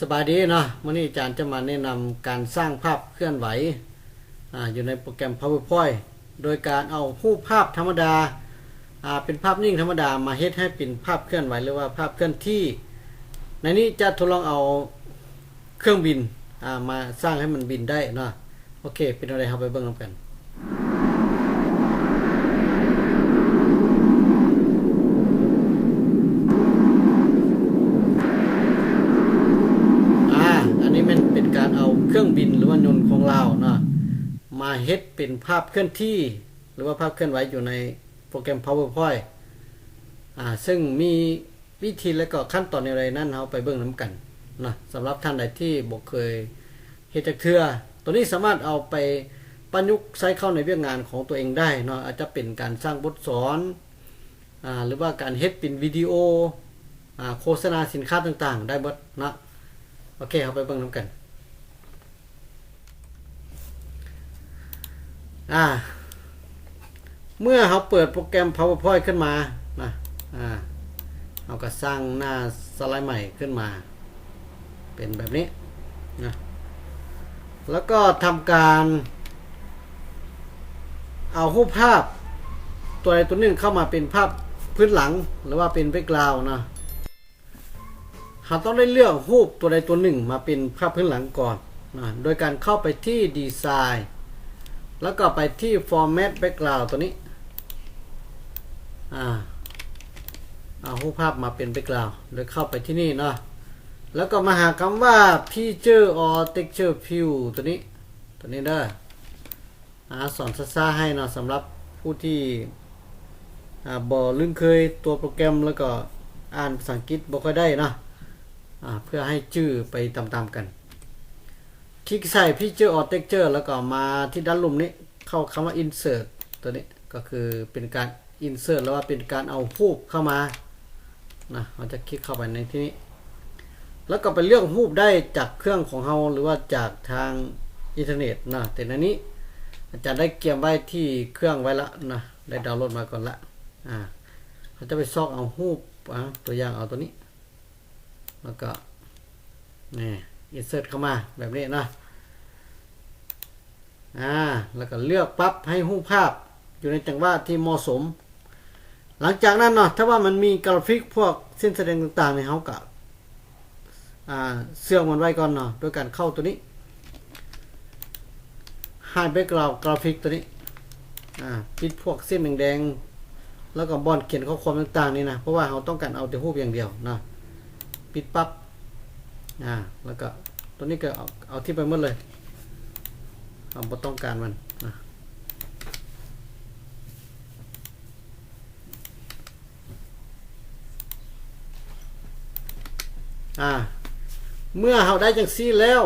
สบายดีเนาะวันนี้อาจารย์จะมาแนะนำการสร้างภาพเคลื่อนไหวออยู่ในโปรแกรม PowerPoint โดยการเอารูปภาพธรรมดา เป็นภาพนิ่งธรรมดามาเฮ็ดให้เป็นภาพเคลื่อนไหวหรือว่าภาพเคลื่อนที่ ในนี้จะทดลองเอาเครื่องบินามาสร้างให้มันบินได้เนาะโอเค เป็นอะไรครับไปเบิ่งกัน อ่า อันนี้มันเป็นการเอาเครื่องบินหรือว่ายนต์ของเราเนาะมา เฮ็ดเป็นภาพเคลื่อนที่ หรือว่าภาพเคลื่อนไหวอยู่ในโปรแกรม PowerPoint อ่าซึ่งมีวิธีและก็ขั้นตอนอะไรนั่นเราไปเบิ่งน้ำกันนะสำหรับท่านใดที่บ่เคยเฮ็ดจักเทือตัวนี้สามารถเอาไปประยุกต์ใช้เข้าในเรื่องงานของตัวเองได้เนาะอาจจะเป็นการสร้างบทสอนอ่าหรือว่าการเฮ็ดเป็นวิดีโออ่าโฆษณาสินค้าต่างๆ ได้หมดนะโอเคเอาไปเบิ่งน้ำกัน อ่า เมื่อเราเปิดโปรแกรม PowerPoint ขึ้นมานะอ่าเราก็สร้างหน้าสไลด์ใหม่ขึ้นมา เป็นแบบนี้นะแล้วก็ทำการเอารูปภาพตัวใดตัวหนึ่งเข้ามาเป็นภาพพื้นหลังหรือว่าเป็นแบ็กกราวน์นะเราต้องได้เลือกรูปตัวใดตัวหนึ่งมาเป็นภาพพื้นหลังก่อนนะโดยการเข้าไปที่ดีไซน์ แล้วก็ไปที่ format background ตัวนี้ อ่า เอารูปภาพมาเป็น background โดยเข้าไปที่นี่เนาะ แล้วก็มาหาคำว่า feature or texture view ตัวนี้ ตัวนี้เด้ออ่าสอนซ่าๆให้เนาะสำหรับผู้ที่อ่าบ่ลืมเคยตัวโปรแกรมแล้วก็อ่านภาษาอังกฤษบ่ค่อยได้เนาะ อ่า เพื่อให้ชื่อไปตามๆกัน คลิกใส่ Picture or Texture แล้วก็มาที่ด้านลุ่มนี้ เข้าคำว่า Insert ตัวนี้ก็คือเป็นการ Insert แล้วว่าเป็นการเอารูปเข้ามานะเราจะคลิกเข้าไปในที่นี้ แล้วก็ไปเลือกรูปได้จากเครื่องของเราหรือว่าจากทางอินเทอร์เน็ตนะแต่ในนี้อาจารย์ได้เกียมไว้ที่เครื่องไว้ละนะได้ดาวน์โหลดมาก่อนละอ่าเขาจะไปซอกเอารูปอะตัวอย่างเอาตัวนี้ แล้วก็นี่ insert เข้ามาแบบนี้นะอ่าแล้วก็เลือกปั๊บให้รูภาพอยู่ในจังหวะที่เหมาะสม หลังจากนั้นเนาะถ้าว่ามันมีกราฟิกพวกเส้นแสดงต่างๆในเฮาก็อ่าเสื่อมมันไว้ก่อนเนาะโดยการเข้าตัวนี้ hide background กราฟิกตัวนี้อ่าปิดพวกเส้นแดงๆแล้วก็บอนเขียนข้อความต่างๆนี่นะเพราะว่าเราต้องการเอาแต่รูปอย่างเดียวนะปิดปับ๊บ อ่าแล้วก็ตัวนี้ก็เอาเอาที่ไปหมดเลยเราไม่ต้องการมันนะอ่าเมื่อเราได้จังซี่แล้ว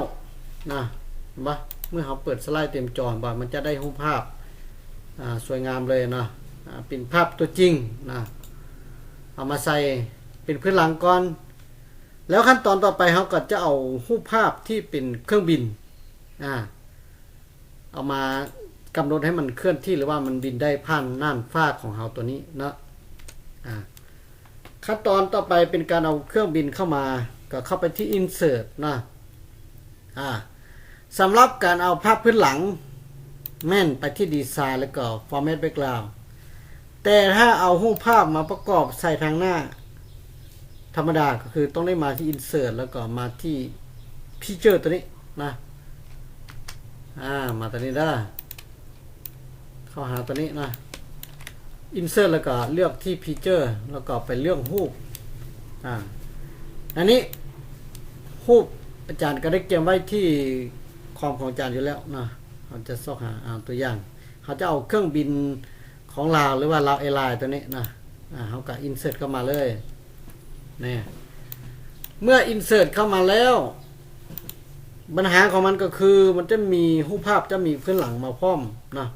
นะเห็นปะเมื่อเราเปิดสไลด์เต็มจอบ่มันจะได้รูปภาพอ่าสวยงามเลยนะอ่าเป็นภาพตัวจริงนะเอามาใส่เป็นพื้นหลังก่อน แล้วขั้นตอนต่อไปเขาก็จะเอารูปภาพที่เป็นเครื่องบินอ่าเอามากำหนดให้มันเคลื่อนที่หรือว่ามันบินได้ผ่านน่านฟ้าของเขาตัวนี้เนาะอ่าขั้นตอนต่อไปเป็นการเอาเครื่องบินเข้ามา ก็เข้าไปที่ insert นะอ่าสำหรับการเอาภาพพื้นหลังแม่นไปที่ดีไซน์แล้วก็ format background แต่ถ้าเอารูปภาพมาประกอบใส่ทางหน้า ธรรมดาก็คือต้องได้มาที่ insert แล้วก็มาที่ picture ตัวนี้นะอ่ามาตัวนี้ได้เข้าหาตัวนี้นะ insert แล้วก็เลือกที่ picture แล้วก็ไปเลือกรูปอ่าอันนี้รูปอาจารย์ก็ได้เก็บไว้ที่คอมของอาจารย์อยู่แล้วนะเราจะซอกหาเอาตัวอย่างเขาจะเอาเครื่องบินของลาวหรือว่าลาวเอไลน์ตัวนี้นะอ่าเขาก็ insert เข้ามาเลย นี่เมื่อ insert เข้ามาแล้ว ปัญหาของมันก็คือมันจะมีรูปภาพจะมีพื้นหลังมาพร้อมนะ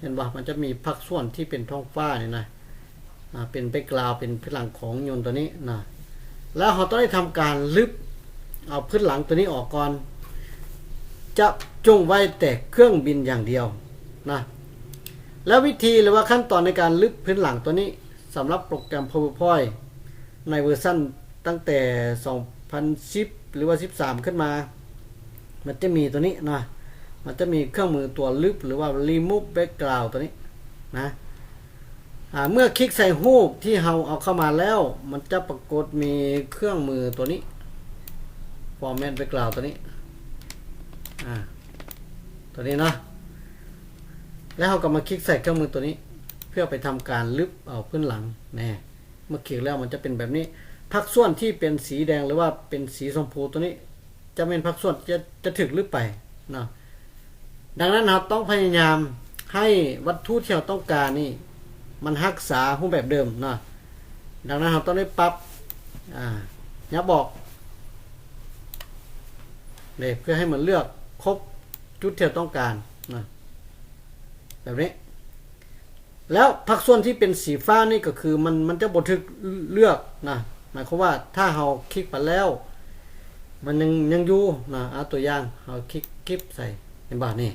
เห็นว่ามันจะมีพักส่วนที่เป็นท้องฟ้าเนี่ยนะเป็นแบ็กราวเป็นพื้นหลังของยนต์ตัวนี้นะแล้วเราต้องได้ทำการลึบเอาพื้นหลังตัวนี้ออกก่อน จะจงไว้แต่เครื่องบินอย่างเดียวนะแล้ววิธีหรือว่าขั้นตอนในการลึบพื้นหลังตัวนี้สำหรับโปรแกรม PowerPoint ในเวอร์ชันตั้งแต่2พันสิบหรือว่าสิบสามขึ้นมา มันจะมีตัวนี้นะ มันจะมีเครื่องมือตัวลึบหรือว่า remove background ตัวนี้นะเมื่อคลิกใส่รูปที่เราเอาเข้ามาแล้ว มันจะปรากฏมีเครื่องมือตัวนี้ format background ตัวนี้ตัวนี้เนาะแล้วเราก็มาคลิกใส่เครื่องมือตัวนี้ เพื่อไปทำการลึบเอาขึ้นหลังแน่ เมื่อคลิกแล้วมันจะเป็นแบบนี้พักส่วนที่เป็นสีแดงหรือว่าเป็นสีชมพูตัวนี้ จะเป็นพักส่วนจะจะถึกลึกไปนะดังนั้นเราต้องพยายามให้วัตถุที่เราต้องการนี่ มันรักษารูปแบบเดิมนะดังนั้นเราต้องได้ปรับอ่ายับบอกเนี่ยเพื่อให้มันเลือกครบจุดที่เราต้องการนะแบบนี้ แล้วผักส่วนที่เป็นสีฟ้านี่ก็คือมันมันจะบทึกเลือกนะหมายความว่าถ้าเราคลิกไปแล้ว มันยังยังอยู่นะเอาตัวอย่างเราคลิกคลิปใส่ในบาทนี่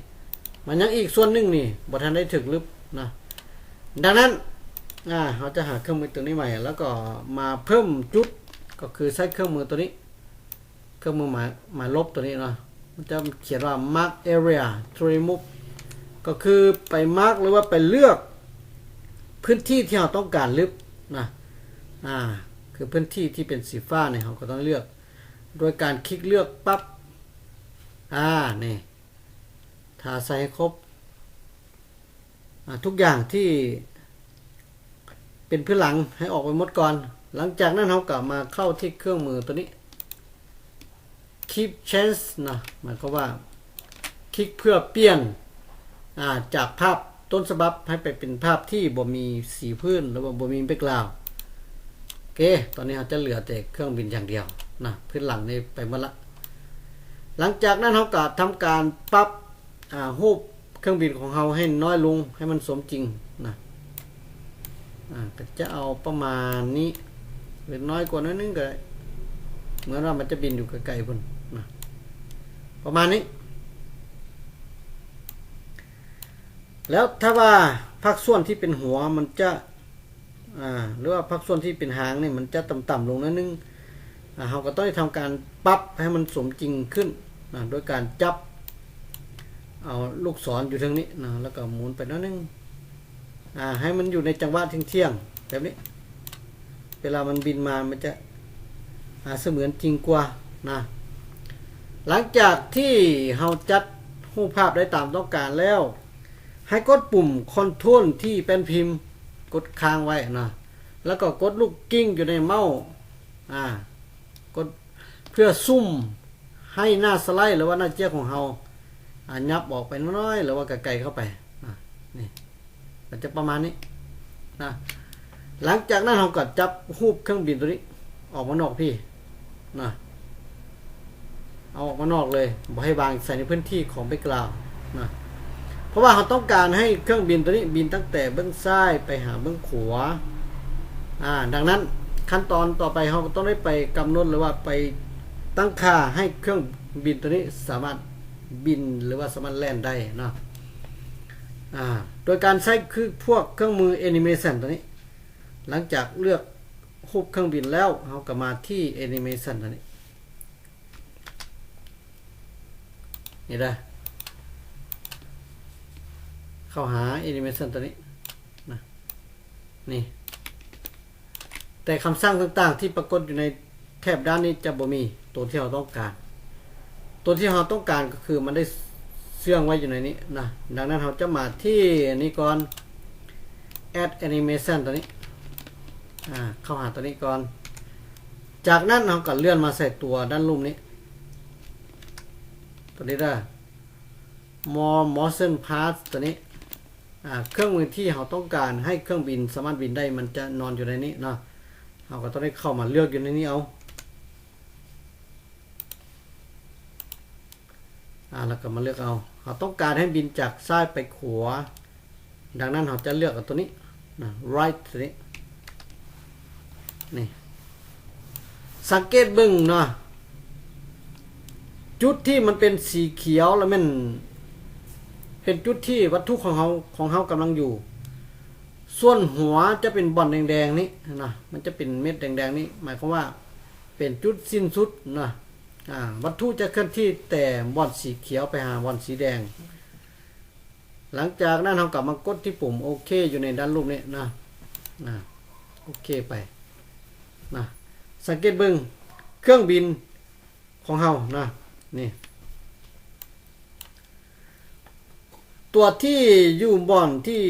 มันยังอีกส่วนหนึ่งนี่บทันได้ถึกลึบนะดังนั้นอ่าเราจะหาเครื่องมือตัวนี้ใหม่ แล้วก็มาเพิ่มจุดก็คือใช้เครื่องมือตัวนี้ เครื่องมือหมายหมายลบตัวนี้เนาะมันจะเขียนว่า mark area to remove ก็คือไป mark หรือว่าไปเลือก พื้นที่ที่เราต้องการลึกนะอ่าคือพื้นที่ที่เป็นสีฟ้าเนี่ยเราก็ต้องเลือก โดยการคลิกเลือกปับ๊บอ่านี่ถ้าใส่ให้ครบอ่าทุกอย่างที่เป็นพื้นหลังให้ออกไปหมดก่อน หลังจากนั้นเรากลับมาเข้าที่เครื่องมือตัวนี้ keep change นะหมายความว่า คลิกเพื่อเปลี่ยนอ่าจากภาพ ต้นฉบับให้ไปเป็นภาพที่บ่มีสีพื้นหรือว่าบ่มีแบ็กกราวด์โอเค ตอนนี้เราจะเหลือแต่เครื่องบินอย่างเดียวนะพื้นหลังนี่ไปหมดละ หลังจากนั้นเราก็ทำการปรับรูปเครื่องบินของเราให้น้อยลงให้มันสมจริงนะก็จะเอาประมาณนี้หรือน้อยกว่านั้นนึงก็ได้เหมือนว่ามันจะบินอยู่ไกลๆพุ่นนะประมาณนี้ แล้วถ้าว่าภาคส่วนที่เป็นหัวมันจะอ่าหรือว่าภาคส่วนที่เป็นหางนี่มันจะต่ำๆลงนิดนึงอ่าเราก็ต้องทำการปรับให้มันสมจริงขึ้นนะโดยการจับเอาลูกศรอยู่ทางนี้นะแล้วก็หมุนไปนิดนึงอ่าให้มันอยู่ในจังหวะเที่ยงๆแบบนี้ เวลามันบินมามันจะอ่าเสมือนจริงกว่านะหลังจากที่เราจัดรูปภาพได้ตามต้องการแล้ว ให้กดปุ่มคอนโทรลที่เป็นพิมพ์กดค้างไว้นะแล้วก็กดลูกกิ้งอยู่ในเมาส์อ่ากดเพื่อซุ่มให้หน้าสไลด์หรือว่าหน้าเจี๊ยของเราอ่ายับออกไปน้อยๆหรือว่าไกลๆเข้าไปอะนี่มันจะประมาณนี้นะหลังจากนั้นเราก็จับรูปเครื่องบินตัวนี้ ออกมานอกพี่นะเอาออกมานอกเลยบอกให้วางใส่ในพื้นที่ของไปกล่าวนะ ราะว่าเราต้องการให้เครื่องบินตัวนี้บินตั้งแต่เบื้องซ้ายไปหาเบื้องขวาอ่า ดังนั้นขั้นตอนต่อไปเราต้องได้ไปกำหนดหรือว่าไปตั้งค่าให้เครื่องบินตัวนี้สามารถบินหรือว่าสามารถแล่นได้เนาะอ่าโดยการใช้คือพวกเครื่องมือแอนิเมชันตัวนี้ หลังจากเลือกรูปเครื่องบินแล้วเราก็มาที่แอนิเมชันตัวนี้นี่ได้ เข้าหา Animation ตัวนี้นะนี่ แต่คำสั่งต่างๆ ที่ปรากฏอยู่ในแถบด้านนี้จะบ่มีตัวที่เราต้องการ ตัวที่เราต้องการก็คือมันได้เสื่องไว้อยู่ในนี้นะดังนั้นเราจะมาที่นี้ก่อน add animation ตัวนี้เข้าหาตัวนี้ก่อน จากนั้นเราก็เลื่อนมาใส่ตัวด้านลุ่มนี้ ตัวนี้ได้ more motion parts ตัวนี้ เครื่องมือที่เราต้องการให้เครื่องบินสามารถบินได้มันจะนอนอยู่ในนี้เนาะเราก็ต้องได้เข้ามาเลือกอยู่ในนี้เอาอ่าแล้วก็มาเลือกเอาเราต้องการให้บินจากซ้ายไปขวาดังนั้นเราจะเลือกตัวนี้นะ right ตัวนี้นี่สังเกตบึ้งเนาะจุดที่มันเป็นสีเขียวแล้วมัน เป็นจุดที่วัตถุของเขาของเขากำลังอยู่ ส่วนหัวจะเป็นบอลแดงๆนี้นะมันจะเป็นเม็ดแดงๆนี้หมายความว่าเป็นจุดสิ้นสุดนะวัตถุจะเคลื่อนที่แต่บอนสีเขียวไปหาบอนสีแดง หลังจากนั้นเรากลับมากดที่ปุ่มโอเค อยู่ในด้านรูปนี้นะนะโอเคไปนะสังเกตเบิ่งเครื่องบินของเฮานะนี่ ตัวที่อยู่บอนที่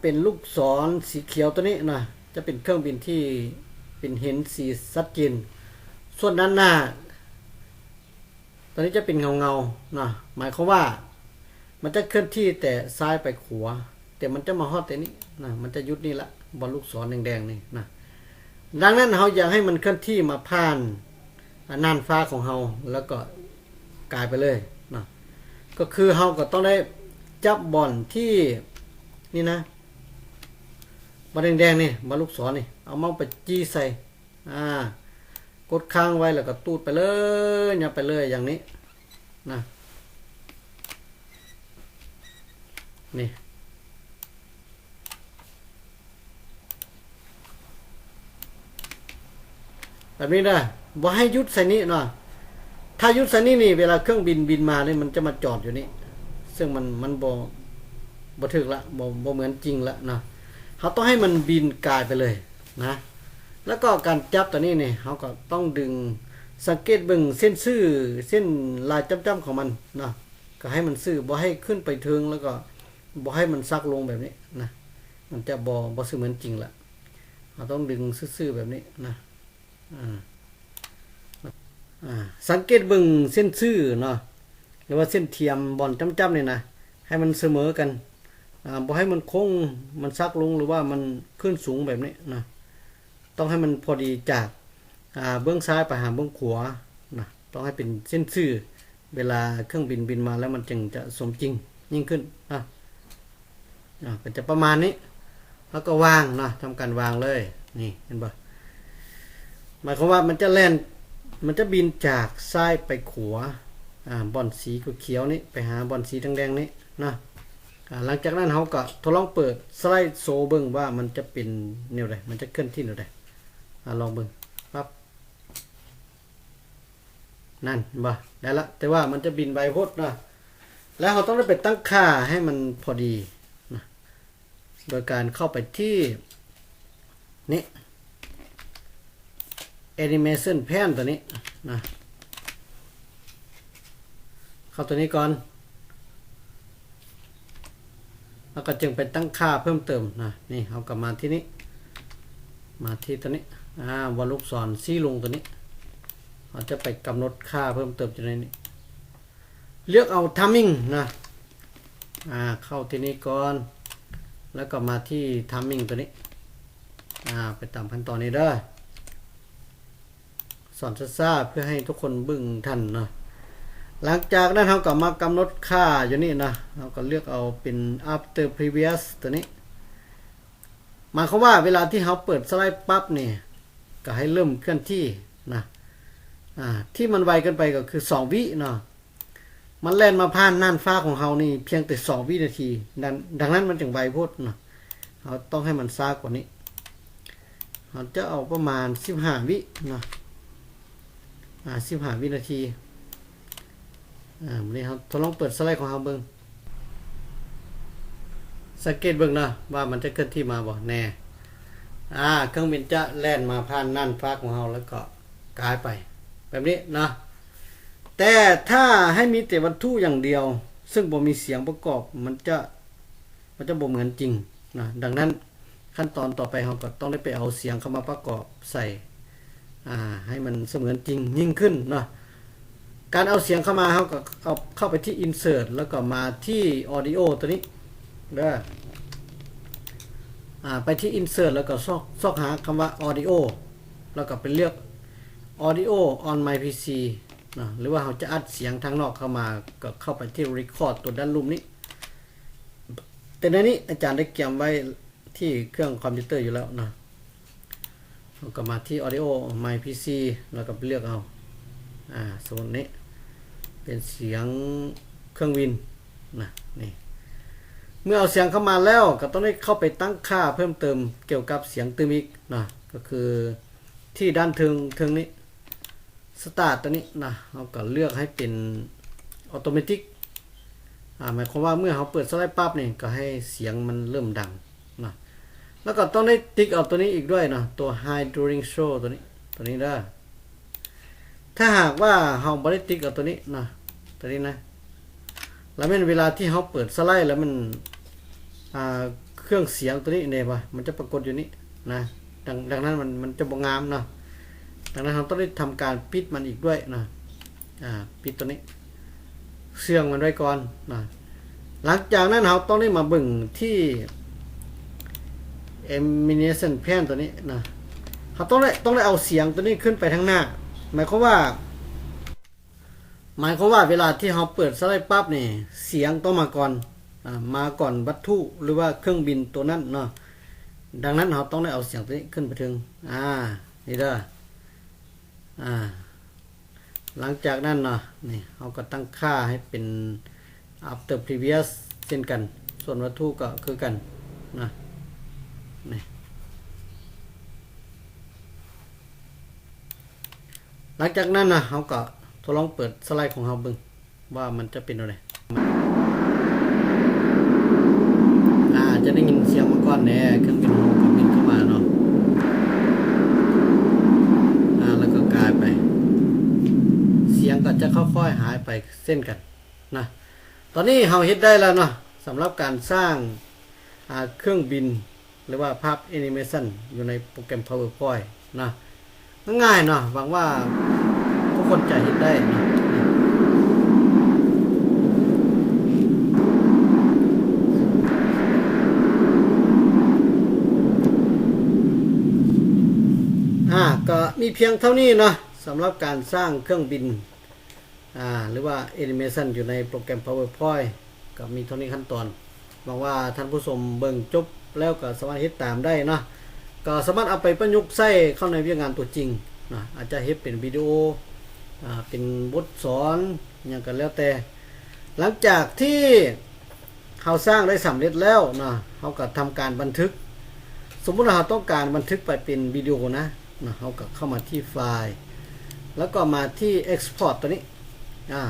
เป็นลูกศรสีเขียวตัวนี้นะจะเป็นเครื่องบินที่เป็นเห็นสีชัดเจนส่วนด้านหน้าตอนนี้จะเป็นเงาเงานะหมายความว่า มันจะเคลื่อนที่แต่ซ้ายไปขวาแต่มันจะมาฮอดแต่นี้นะมันจะยุดนี่ละบอลลูกศรแดงๆนี่นะดังนั้นเราอยากให้มันเคลื่อนที่มาผ่านน่านฟ้าของเราแล้วก็กลายไปเลย ก็คือเราก็ต้องได้จับบอลที่นี่นะบอลแดงๆนี่บอลลูกศรนี่ เอาเมาส์ไปจี้ใส่ อ่า กดค้างไว้แล้วก็ตูดไปเลยอย่าไปเลยอย่างนี้นะนี่แบบนี้ได้บ่ให้ยุดใส่นี้เนาะ ถ้ายุดใส่นี้นี่เวลาเครื่องบินบินมาเนี่ยมันจะมาจอดอยู่นี่ ซึ่งมันมันบ่บ่ถึกละบ่บ่เหมือนจริงละนะเขาต้องให้มันบินกายไปเลยนะ แล้วก็การจับตัวนี้เนี่ยเขาก็ต้องดึงสังเกตเบิ่งเส้นซื่อเส้นลายจ้ำๆของมันนะก็ให้มันซื่อบ่ให้ขึ้นไปถึงแล้วก็บ่ให้มันซักลงแบบนี้นะมันจะบ่บ่ซื่อเหมือนจริงละเราต้องดึงซื่อๆแบบนี้นะอ่า สังเกตเบิ่งเส้นซื่อเนาะหรือว่าเส้นเทียมบอลจ้ำๆเนี่ยนะให้มันเสมอกันอ่าบ่ให้มันโค้งมันซักลงหรือว่ามันขึ้นสูงแบบนี้นะต้องให้มันพอดีจากอ่าเบื้องซ้ายไปหาเบื้องขวานะต้องให้เป็นเส้นซื่อเวลาเครื่องบินบินมาแล้วมันจึงจะสมจริงยิ่งขึ้นนะอ่าก็จะประมาณนี้ แล้วก็วางนะทำการวางเลยนี่เห็นปะหมายความว่ามันจะแล่น มันจะบินจากซ้ายไปขวาอ่าบอลสีเขียวนี่ไปหาบอลสีแดงๆนี่นะหลังจากนั้นเขาก็ทดลองเปิดสไลด์โซเบิ้งว่ามันจะเป็นแนวใดมันจะเคลื่อนที่แนวใดลองเบิ้งปั๊บนั่นเห็นปะได้ละแต่ว่ามันจะบินไปโพดนะแล้วเขาต้องได้ไปตั้งค่าให้มันพอดีโดยการเข้าไปที่นี่ animation pan ตัวนี้นะเข้าตัวนี้ก่อน แล้วก็จึงไปตั้งค่าเพิ่มเติมนะนี่เอากลับมาที่นี้มาที่ตัวนี้อ่าวอลลูกศรซี่ลงตัวนี้เราจะไปกำหนดค่าเพิ่มเติมอยู่ในนี้ เลือกเอา timing นะอ่าเข้าที่นี้ก่อน แล้วก็มาที่ timing ตัวนี้อ่าไปตามขั้นตอนนี้เด้อ อนซ่าๆเพื่อให้ทุกคนบึ้งทันเนาะหลังจากนั้นเราก็มากำหนดค่าอยู่นี่นะเราก็เลือกเอาเป็น after previous ตัวนี้หมายความว่าเวลาที่เราเปิดสไลด์ปั๊บเนี่ยก็ให้เริ่มเคลื่อนที่นะอ่าที่มันไวเกันไปก็คือ 2 วิเนาะมันแล่นมาผ่านน่านฟ้าของเรานี่เพียงแต่สองวินาทีดังดังนั้นมันจึงไวโพดนาะเราต้องให้มันซากกว่านี้เราจะเอาประมาณสิบห้าวิเนาะ อ่าสิบห้าวินาที อ่าวันนี้เราทดลองเปิดสไลด์ของเราเบิ้งสังเกตเบิ้งนะว่ามันจะเคลื่อนที่มาบ่แน่ อ่า เครื่องบินจะแล่นมาผ่านน่านฟ้าของเราแล้วก็กลายไป แบบนี้นะ แต่ถ้าให้มีแต่วัตถุอย่างเดียว ซึ่งบ่มีเสียงประกอบ มันจะ มันจะบ่เหมือนจริงนะ ดังนั้นขั้นตอนต่อไปเราก็ต้องได้ไปเอาเสียงเข้ามาประกอบใส่ ให้มันเสมือนจริงยิ่งขึ้นเนาะการเอาเสียงเข้ามาเราก็เอาเข้าไปที่ insert แล้วก็มาที่ audio ตัวนี้เด้ออ่าไปที่ insert แล้วก็ซอกซอกหาคำว่า audio แล้วก็ไปเลือก audio on my pc นะหรือว่าเราจะอัดเสียงทางนอกเข้ามาก็เข้าไปที่ record ตัวด้านรูปนี้ แต่ในนี้อาจารย์ได้เก็บไว้ที่เครื่องคอมพิวเตอร์อยู่แล้วนะ เราก็มาที่ audio my pc แล้วก็เลือกเอา อ่าโซนนี้ เป็นเสียงเครื่องวินนะนี่ เมื่อเอาเสียงเข้ามาแล้วก็ต้องได้เข้าไปตั้งค่าเพิ่มเติมเกี่ยวกับเสียงเตืมอีกนะก็คือที่ด้านถึงถึงนี้สตาร์ตตัวนี้นะเราก็เลือกให้เป็นออโตเมติอ่าหมายความว่าเมื่อเราเปิดสไลด์ปั๊บนี่ก็ให้เสียงมันเริ่มดัง แล้วก็ต้องได้ติ๊กเอาตัวนี้อีกด้วยนะตัว high during show ตัวนี้ตัวนี้ได้ถ้าหากว่าเราไม่ได้ติ๊กเอาตัวนี้นะตัวนี้นะ แล้วแม่นเวลาที่เขาเปิดสไลด์แล้วมันเครื่องเสียงตัวนี้เนี่ยปะมันจะปรากฏอยู่นี่นะดังดังนั้นมันมันจะบงามนะดังนั้นเราต้องได้ทำการปิดมันอีกด้วยนะอ่าปิดตัวนี้เสื่องมันไว้ก่อนนะหลังจากนั้นเราต้องได้มาบิ่งที่ emination pan ตัวนี้นะเขาต้องได้ต้องได้เอาเสียงตัวนี้ขึ้นไปทางหน้า หมายความว่า หมายความว่าเวลาที่เราเปิดสไลด์ปั๊บนี่เสียงต้องมาก่อนอามาก่อนวัตถุหรือว่าเครื่องบินตัวนั้นเนาะดังนั้นเราต้องได้เอาเสียงตัวนี้ขึ้นไปถึงอ่านี่เด้ออ่าหลังจากนั้นเนาะนี่เราก็ตั้งค่าให้เป็น after previous เช่นกัน ส่วนวัตถุก็คือกันนะ หลังจากนั้นนะเราก็ทดลองเปิดสไลด์ของเราบิ่งว่ามันจะเป็นอะไรอ่าจะได้ยินเสียงมาก่อนแน่เครื่องบินของเราก็บินเข้ามาเนาะอ่าแล้วก็กลายไป เสียงก็จะค่อยๆหายไปเส้นกันนะตอนนี้เราเฮ็ดได้แล้วเนาะสำหรับการสร้างอ่าเครื่องบิน หรือว่าภาพแอนิเมชันอยู่ในโปรแกรม PowerPoint นะง่ายๆเนาะหวังว่าทุกคนจะเห็นได้นะอ่าก็มีเพียงเท่านี้เนาะสำหรับการสร้างเครื่องบินอ่าหรือว่าแอนิเมชันอยู่ในโปรแกรม PowerPoint ก็มีเท่านี้ขั้นตอนหวังว่าท่านผู้ชมเบิ่งจบ แล้วก็สามารถเฮ็ดตามได้เนาะก็สามารถเอาไปประยุกต์ใช้เข้าในวิทยางานตัวจริงนะอาจจะเฮ็ดเป็นวิดีโออ่าเป็นบทสอนอย่างกันแล้วแต่ หลังจากที่เขาสร้างได้สำเร็จแล้วนะเขาก็ทำการบันทึก สมมุติเราต้องการบันทึกไปเป็นวิดีโอนะนะเขาก็เข้ามาที่ไฟล์ แล้วก็มาที่ Export ตัวนี้อ่า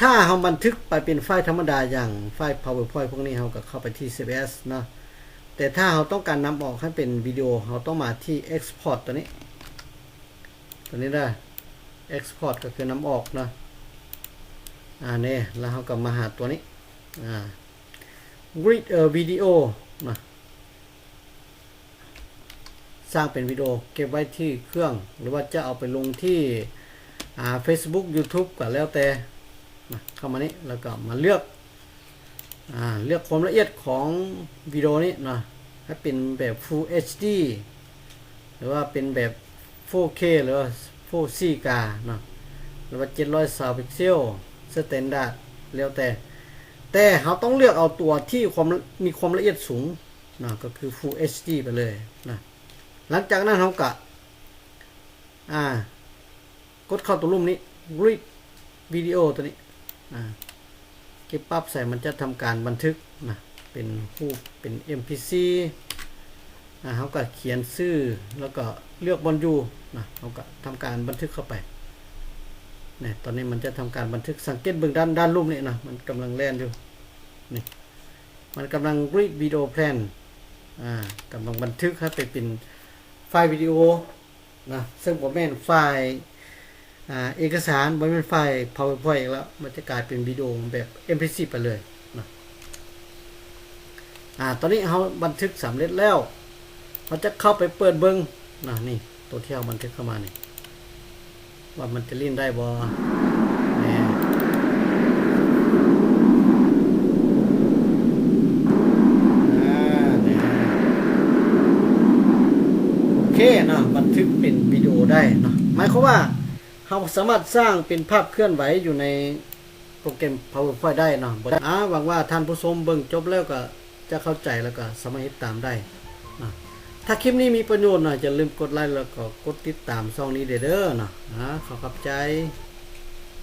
ถ้าเราบันทึกไปเป็นไฟล์ธรรมดาอย่างไฟล์ PowerPoint พวกนี้เราก็เข้าไปที่ CSS เนาะ แต่ถ้าเราต้องการนำออกให้เป็นวิดีโอเราต้องมาที่ Export ตัวนี้ ตัวนี้ได้ Export ก็คือนำออกนะอ่าเนี่ยแล้วเราก็มาหาตัวนี้อ่า Grid เอ่อวิดีโอนะสร้างเป็นวิดีโอเก็บไว้ที่เครื่อง หรือว่าจะเอาไปลงที่อ่า Facebook YouTube ก็แล้วแต่เข้ามานี้แล้วก็มาเลือก เลือกความละเอียดของวิดีโอนี้นะให้เป็นแบบ Full HD หรือว่าเป็นแบบ 4K หรือว่า 4K เนาะหรือว่า720พิกเซลสแตนดาร์ดแล้วแต่ แต่เราต้องเลือกเอาตัวที่ความมีความละเอียดสูงนะก็คือ Full HD ไปเลยนะหลังจากนั้นเราก็อ่ากดเข้าตัวรูปนี้ Grid วิดีโอตัวนี้อ่า เก็บปั๊บใส่มันจะทำการบันทึกนะเป็นรูปเป็น MPC นะเขาก็เขียนชื่อแล้วก็เลือกบอลยูนะเขาก็ทำการบันทึกเข้าไปนี่ตอนนี้มันจะทำการบันทึกสังเกตเบื้องด้านด้านรูปนี่นะมันกำลังแล่นอยู่นี่มันกำลังรีดวิดีโอแพลนอ่ากำลังบันทึกให้ไปเป็นไฟล์วิดีโอนะซึ่งผมแม่นไฟล์ เอกสารบ่แม่นไฟล์ PowerPoint อีกแล้ว มันจะกลายเป็นวิดีโอแบบ MP4 ไปเลยนะอ่าตอนนี้เขาบันทึกสำเร็จแล้วเราจะเข้าไปเปิดเบิ้งนะนี่ ตัวที่เอาบันทึกเข้ามานี่ว่ามันจะลิ้นได้บ่แหน่อ่าแหน่โอเคเนาะบันทึกเป็นวิดีโอได้เนาะหมายความว่า เราสามารถสร้างเป็นภาพเคลื่อนไหวอยู่ในโปรแกรม PowerPoint ได้เนาะบอ่าหวังว่าท่านผู้ชมเบิ่งจบแล้วก็จะเข้าใจแล้วก็สามารถเฮ็ดตามได้ถ้าคลิปนี้มีประโยชน์หน่อยจะลืมกดไลค์แล้วก็กดติดตามช่องนี้เด้อเด้อเนาะนะขอขอบใจ